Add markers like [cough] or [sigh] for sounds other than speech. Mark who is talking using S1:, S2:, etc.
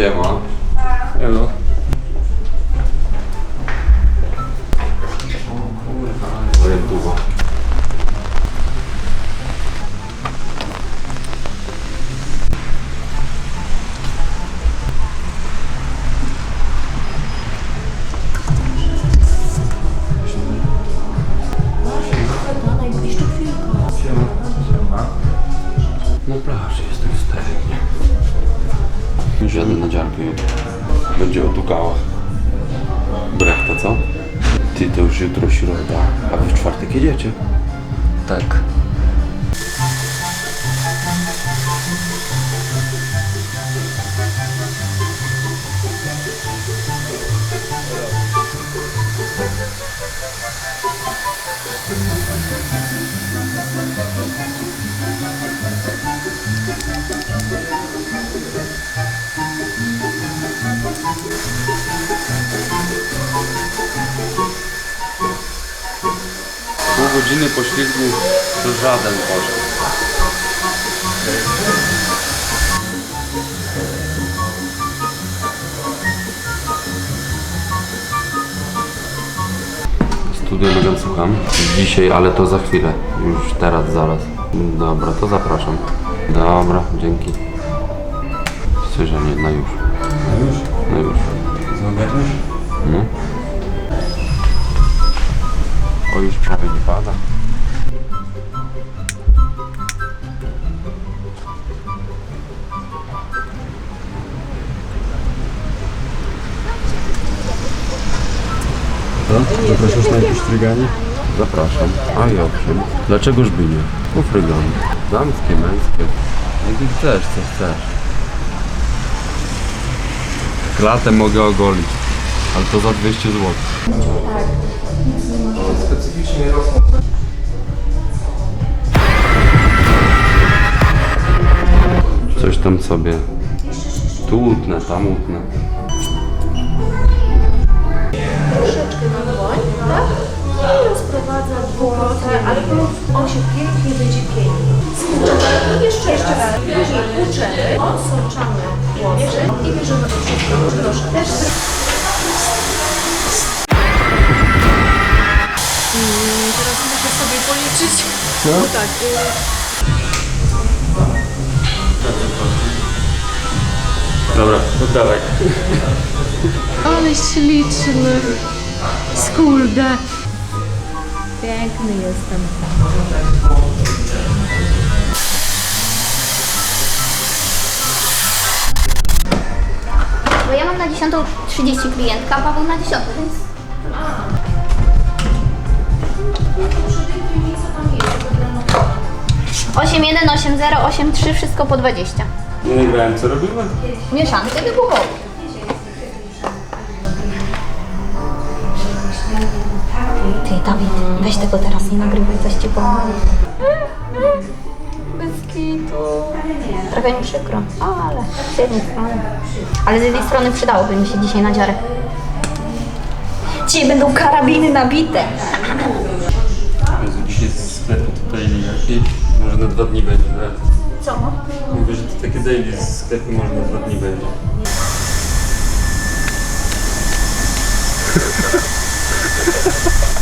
S1: Siema. Elo. Orientuwa. Już jadę na dziarkę jutro. Będzie o dukałach. Brechta, co? Ty, to już jutro środa, a wy w czwartek jedziecie?
S2: Tak.
S1: Pół godziny poślizgu to żaden poziom. Studio Logan słucham. Dzisiaj, ale to za chwilę. Już teraz, zaraz. Dobra, to zapraszam. Dobra, dzięki. Chcę, że nie, na już.
S3: No już?
S1: Na już.
S3: Zaogarniesz?
S1: No. Pada.
S3: Co? Zapraszasz na jakieś stryganie?
S1: Zapraszam. A i owszem. Dlaczegoż by nie? Ufrygam. Damskie, męskie. Jaki chcesz, co chcesz. Klatę mogę ogolić. Ale to za 200 zł. Coś tam sobie tu utnę, tam utnę.
S4: troszeczkę na dłoń, tak? I rozprowadza dwukrotnie, ale po prostu on się pięknie będzie pienił. Skurczamy i jeszcze, jeszcze raz. Później uczemy, odsączamy włosy i bierzemy to wszystko. Proszę, też
S3: Co?
S4: Tak.
S3: Dobra, oddawaj.
S4: Ale śliczny. Skulde. Piękny jestem.
S5: Bo ja mam na 10.30 klientka, a Paweł na 10, więc... Osiem jeden, osiem zero, osiem trzy, wszystko po 20.
S3: Nie nagrałem, co robimy?
S5: Mieszankę wybuchową. Ty, Dawid, weź tego teraz, nie nagrywaj, coś ci powiem. Bez kitu. Trochę mi przykro, ale z jednej strony. Ale z jednej strony przydałoby mi się dzisiaj na dziarę. Dzisiaj będą karabiny nabite.
S3: Jezu, dzisiaj z sklepu tutaj lepiej. Dwa dni będzie, tak?
S5: Co?
S3: Mówię, że to takie daily z sklepu może na dwa dni będzie. [laughs]